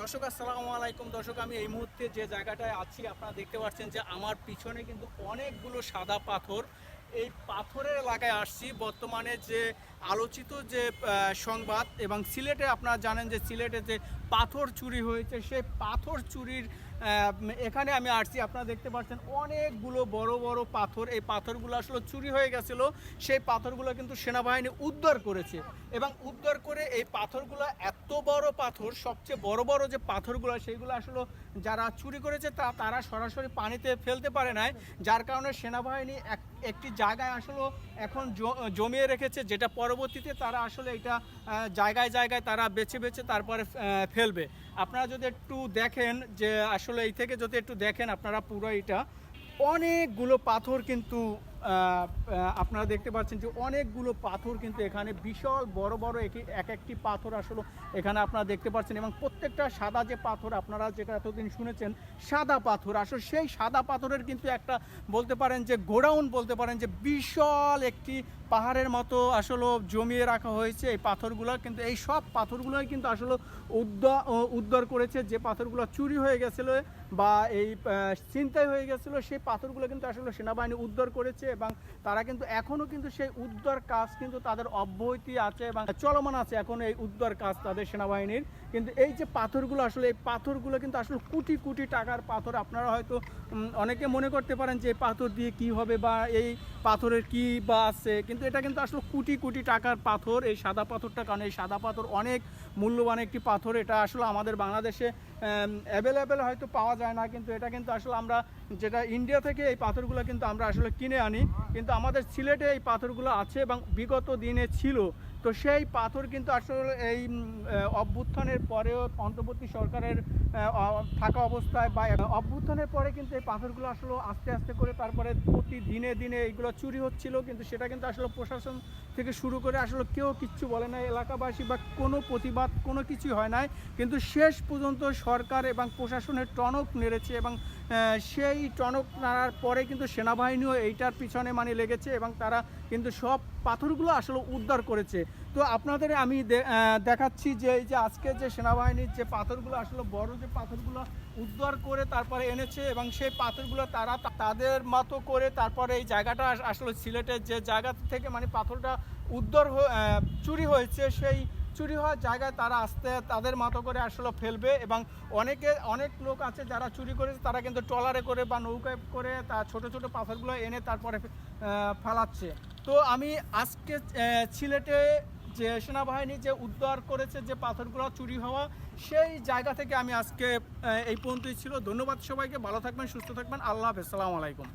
দর্শক, আসসালামু আলাইকুম। দর্শক, আমি এই মুহূর্তে যে জায়গাটায় আছি, আপনারা দেখতে পাচ্ছেন যে আমার পিছনে কিন্তু অনেকগুলো সাদা পাথর। এই পাথরের এলাকায় আসছি। বর্তমানে যে আলোচিত যে সংবাদ এবং সিলেটে আপনারা জানেন যে সিলেটে যে পাথর চুরি হয়েছে, সেই পাথর চুরির এখানে আমি আসছি। আপনারা দেখতে পাচ্ছেন অনেকগুলো বড় বড় পাথর। এই পাথরগুলো আসলে চুরি হয়ে গেছিল। সেই পাথরগুলো কিন্তু সেনাবাহিনী উদ্ধার করেছে এবং উদ্ধার করে এই পাথরগুলো, এত বড় পাথর, সবচেয়ে বড় বড় যে পাথরগুলো, সেইগুলো আসলে যারা চুরি করেছে তা, তারা সরাসরি পানিতে ফেলতে পারে নাই। যার কারণে সেনাবাহিনী এক, একটি জায়গায় আসলে এখন জমিয়ে রেখেছে, যেটা পরবর্তীতে তারা আসলে এটা জায়গায় জায়গায় তারা বেছে বেছে তারপরে ফেলবে। আপনারা যদি একটু দেখেন যে আসলে এই থেকে যদি একটু দেখেন আপনারা পুরো এটা অনেকগুলো পাথর কিন্তু আপনারা দেখতে পাচ্ছেন যে অনেকগুলো পাথর কিন্তু এখানে বিশাল বড় বড় এক একটি পাথর আসলে এখানে আপনারা দেখতে পাচ্ছেন এবং প্রত্যেকটা সাদা যে পাথর আপনারা যেটা এতদিন শুনেছেন, সাদা পাথর। আসলে সেই সাদা পাথরের কিন্তু একটা বলতে পারেন যে গোডাউন বলতে পারেন যে বিশাল একটি পাহাড়ের মতো আসলে জমিয়ে রাখা হয়েছে এই পাথরগুলো। কিন্তু এই সব পাথরগুলোই কিন্তু আসলে উদ্ধার উদ্ধার করেছে যে পাথরগুলো চুরি হয়ে গেছিল বা এই ছিনতাই হয়ে গেছিল, সেই পাথরগুলো কিন্তু আসলে সেনাবাহিনী উদ্ধার করেছে। এবং তারা কিন্তু এখনও কিন্তু সেই উদ্ধার কাজ কিন্তু তাদের অব্যাহতি আছে এবং চলমান আছে এখন এই উদ্ধার কাজ তাদের সেনাবাহিনীর। কিন্তু এই যে পাথরগুলো আসলে, এই পাথরগুলো কিন্তু আসলে কোটি কোটি টাকার পাথর। আপনারা হয়তো অনেকে মনে করতে পারেন যে পাথর দিয়ে কি হবে বা এই পাথরের কি বা আছে, কিন্তু এটা কিন্তু আসলে কোটি কোটি টাকার পাথর। এই সাদা পাথরটা, কারণ এই সাদা পাথর অনেক মূল্যবান একটি পাথর। এটা আসলে আমাদের বাংলাদেশে অ্যাভেলেবেল হয়তো পাওয়া যায় না, কিন্তু এটা কিন্তু আসলে আমরা যেটা ইন্ডিয়া থেকে এই পাথরগুলো কিন্তু আমরা আসলে কিনে আনি। কিন্তু আমাদের সিলেটে এই পাথরগুলো আছে এবং বিগত দিনে ছিল। তো সেই পাথর কিন্তু আসলে এই অভ্যুত্থানের পরেও অন্তর্বর্তী সরকারের থাকা অবস্থায় বা অভ্যুত্থানের পরে কিন্তু এই পাথরগুলো আসলে আস্তে আস্তে করে তারপরে প্রতি দিনে এইগুলো চুরি হচ্ছিল, কিন্তু সেটা কিন্তু আসলে প্রশাসন থেকে শুরু করে আসলে কেউ কিচ্ছু বলে না এলাকাবাসী বা কোনো প্রতিবাদ কোনো কিছুই হয় নাই, কিন্তু শেষ পর্যন্ত সরকার এবং প্রশাসনের টনক নেড়েছে এবং সেই টনক নাড়ার পরে কিন্তু সেনাবাহিনীও এইটার পিছনে মানে লেগেছে এবং তারা কিন্তু সব পাথরগুলো আসলে উদ্ধার করেছে। তো আপনাদের আমি দেখাচ্ছি যে এই যে আজকে যে সেনাবাহিনীর যে পাথরগুলো, আসলে বড় যে পাথরগুলো উদ্ধার করে তারপরে এনেছে এবং সেই পাথরগুলো তারা তাদের মতো করে তারপরে এই জায়গাটা আসলে সিলেটের যে জায়গা থেকে মানে পাথরটা উদ্ধার চুরি হয়েছে, সেই চুরি হওয়ার জায়গায় তারা আসতে, তাদের মতো করে আসলে ফেলবে এবং অনেকে, অনেক লোক আছে যারা চুরি করেছে, তারা কিন্তু ট্রলারে করে বা নৌকায় করে তার ছোট ছোট পাথরগুলো এনে তারপরে ফেলাচ্ছে। তো আমি আজকে সিলেটে যে সেনাবাহিনী যে উদ্ধার করেছে যে পাথরগুলো চুরি হওয়া, সেই জায়গা থেকে আমি আজকে এই পর্যন্তই ছিল। ধন্যবাদ সবাইকে, ভালো থাকবেন, সুস্থ থাকবেন। আল্লাহ হাফেজ। সালামু আলাইকুম।